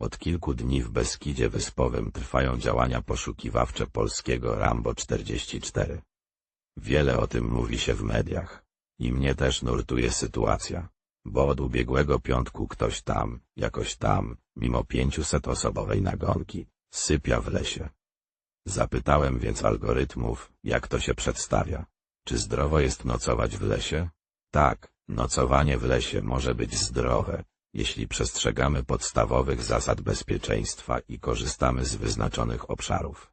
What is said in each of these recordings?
Od kilku dni w Beskidzie Wyspowym trwają działania poszukiwawcze polskiego Rambo 44. Wiele o tym mówi się w mediach. I mnie też nurtuje sytuacja. Bo od ubiegłego piątku ktoś tam, jakoś tam, mimo 500-osobowej nagonki, sypia w lesie. Zapytałem więc algorytmów, jak to się przedstawia. Czy zdrowo jest nocować w lesie? Tak, nocowanie w lesie może być zdrowe, jeśli przestrzegamy podstawowych zasad bezpieczeństwa i korzystamy z wyznaczonych obszarów.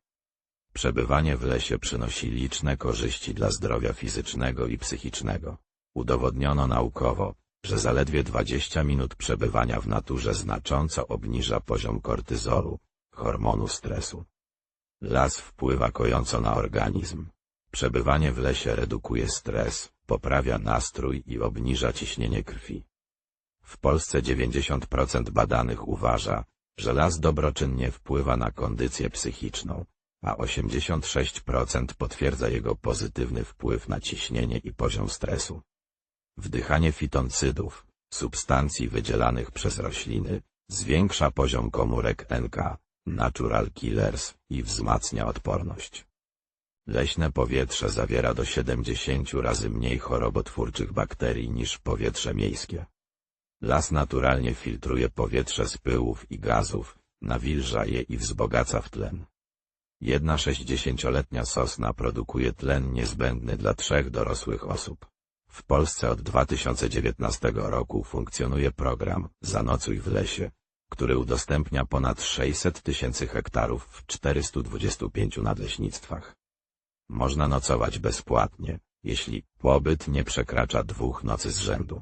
Przebywanie w lesie przynosi liczne korzyści dla zdrowia fizycznego i psychicznego. Udowodniono naukowo, że zaledwie 20 minut przebywania w naturze znacząco obniża poziom kortyzolu, hormonu stresu. Las wpływa kojąco na organizm. Przebywanie w lesie redukuje stres, poprawia nastrój i obniża ciśnienie krwi. W Polsce 90% badanych uważa, że las dobroczynnie wpływa na kondycję psychiczną, a 86% potwierdza jego pozytywny wpływ na ciśnienie i poziom stresu. Wdychanie fitoncydów, substancji wydzielanych przez rośliny, zwiększa poziom komórek NK, natural killers, i wzmacnia odporność. Leśne powietrze zawiera do 70 razy mniej chorobotwórczych bakterii niż powietrze miejskie. Las naturalnie filtruje powietrze z pyłów i gazów, nawilża je i wzbogaca w tlen. Jedna sześćdziesięcioletnia sosna produkuje tlen niezbędny dla trzech dorosłych osób. W Polsce od 2019 roku funkcjonuje program Zanocuj w lesie, który udostępnia ponad 600 tysięcy hektarów w 425 nadleśnictwach. Można nocować bezpłatnie, jeśli pobyt nie przekracza dwóch nocy z rzędu.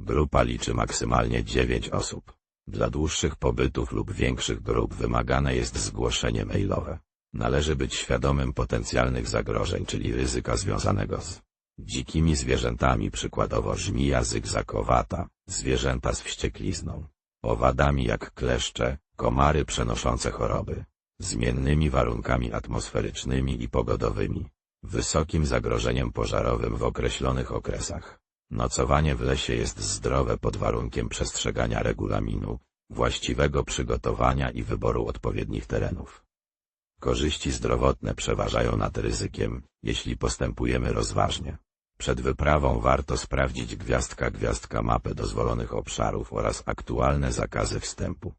Grupa liczy maksymalnie 9 osób. Dla dłuższych pobytów lub większych grup wymagane jest zgłoszenie mailowe. Należy być świadomym potencjalnych zagrożeń, czyli ryzyka związanego z dzikimi zwierzętami, przykładowo żmija zygzakowata, zwierzęta z wścieklizną, owadami jak kleszcze, komary przenoszące choroby, zmiennymi warunkami atmosferycznymi i pogodowymi, wysokim zagrożeniem pożarowym w określonych okresach. Nocowanie w lesie jest zdrowe pod warunkiem przestrzegania regulaminu, właściwego przygotowania i wyboru odpowiednich terenów. Korzyści zdrowotne przeważają nad ryzykiem, jeśli postępujemy rozważnie. Przed wyprawą warto sprawdzić gwiazdka gwiazdka mapę dozwolonych obszarów oraz aktualne zakazy wstępu.